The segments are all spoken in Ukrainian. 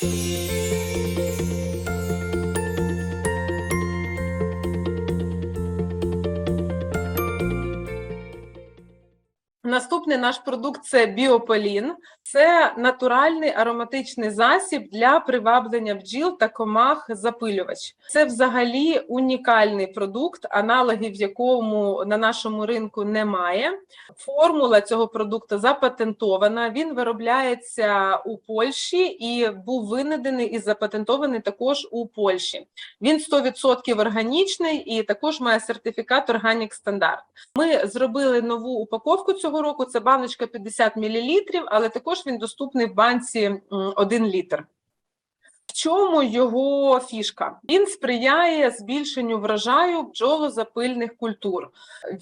Música Наступний наш продукт це біополін. Це натуральний ароматичний засіб для приваблення бджіл та комах запилювач. Це взагалі унікальний продукт, аналогів якому на нашому ринку немає. Формула цього продукту запатентована. Він виробляється у Польщі і був винайдений і запатентований також у Польщі. Він 100% органічний і також має сертифікат Organic Standard. Ми зробили нову упаковку цього року. Це баночка 50 мл, але також він доступний в банці 1 літр. В чому його фішка? Він сприяє збільшенню врожаю бджолозапильних культур.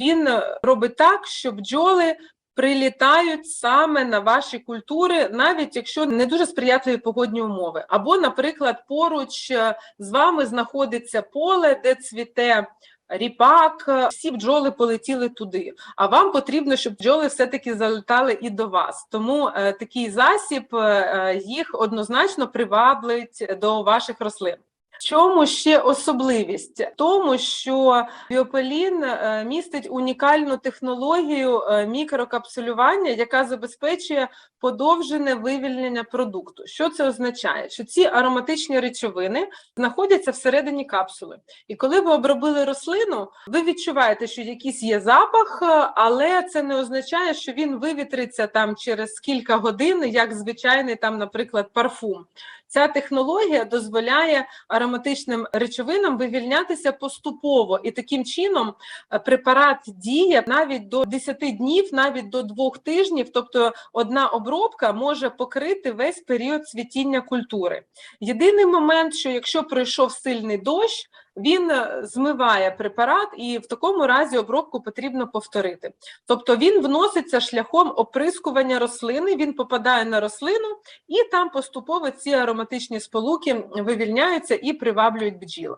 Він робить так, що бджоли прилітають саме на ваші культури, навіть якщо не дуже сприятливі погодні умови. Або, наприклад, поруч е, з вами знаходиться поле, де цвіте ріпак, е, всі бджоли полетіли туди. А вам потрібно, щоб бджоли все-таки залітали і до вас. Тому е, такий засіб е, їх однозначно приваблить до ваших рослин. Чому ще особливість? В Тому, що біополін е, містить унікальну технологію е, мікрокапсулювання, яка забезпечує подовжене вивільнення продукту. Що це означає? Що ці ароматичні речовини знаходяться всередині капсули. І коли ви обробили рослину, ви відчуваєте, що якийсь є запах, е, але це не означає, що він вивітриться там через кілька годин, як звичайний там, наприклад, парфум. Ця технологія дозволяє ароматичним речовинам вивільнятися поступово, і таким чином е, препарат діє навіть до 10 днів, навіть до 2 тижнів. Тобто одна обробка може покрити весь період цвітіння культури. Єдиний момент, що якщо пройшов сильний дощ, він е, змиває препарат, і в такому разі обробку потрібно повторити. Тобто він вноситься шляхом оприскування рослини, він попадає на рослину, і там поступово ці ароматичні сполуки вивільняються і приваблюють бджіл.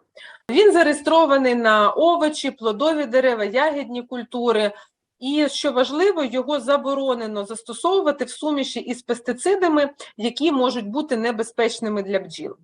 Він зареєстрований на овочі, плодові дерева, ягідні культури. І що важливо, його заборонено застосовувати в суміші із пестицидами, які можуть бути небезпечними для бджіл.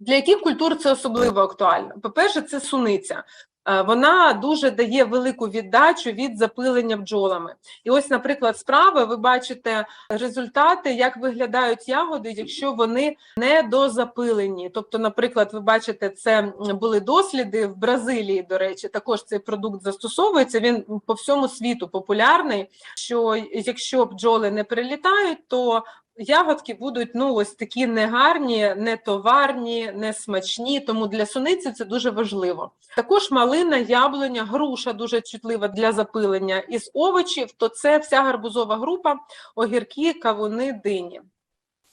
Для яких культур це особливо актуально? По-перше, це суниця. Е, Вона дуже дає велику віддачу від запилення бджолами. І ось, наприклад, справа ви бачите результати, як виглядають ягоди, якщо вони не дозапилені. Тобто, наприклад, ви бачите, це були досліди в Бразилії. До речі, також цей продукт застосовується. Він по всьому світу популярний. Що якщо бджоли не прилітають, то Ягодки будуть ну ось такі негарні, нетоварні, несмачні, тому для суниці це дуже важливо. Також малина, яблуня, груша дуже чутлива для запилення. Із овочів то це вся гарбузова група, огірки, кавуни, дині.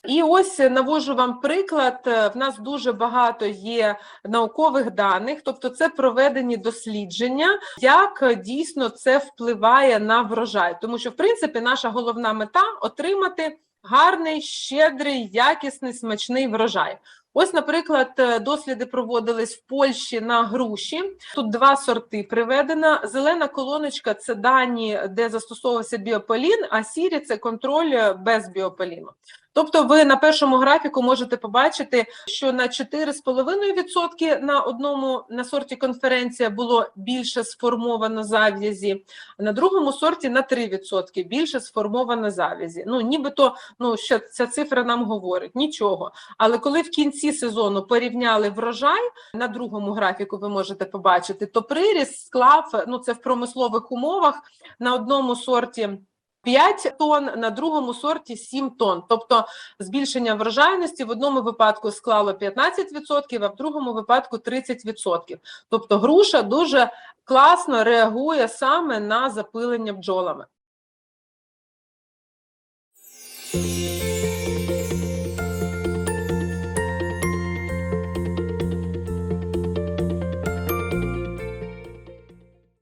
І ось навожу вам приклад. Е, В нас дуже багато є наукових даних, тобто це проведені дослідження, як дійсно це впливає на врожай. Тому що, в принципі, наша головна мета отримати гарний, щедрий, якісний, смачний врожай. Ось, наприклад, е, досліди проводились в Польщі на груші. Тут два сорти приведено. Зелена колоночка це дані, де застосовувався біополін, а сірі це контроль е, без біополіну. Тобто, ви на першому графіку можете побачити, що на 4,5% на одному на сорті конференція було більше сформовано зав'язі, а на другому сорті на 3% більше сформовано зав'язі. Ну, нібито, ну що ця цифра нам говорить, нічого. Але коли в кінці сезону порівняли врожай, на другому графіку ви можете побачити, то приріст склав, ну це в промислових умовах на одному сорті. 5 тонн, на другому сорті 7 тонн. Тобто збільшення врожайності в одному випадку склало 15%, а в другому випадку 30%. Тобто груша дуже класно реагує саме на запилення бджолами.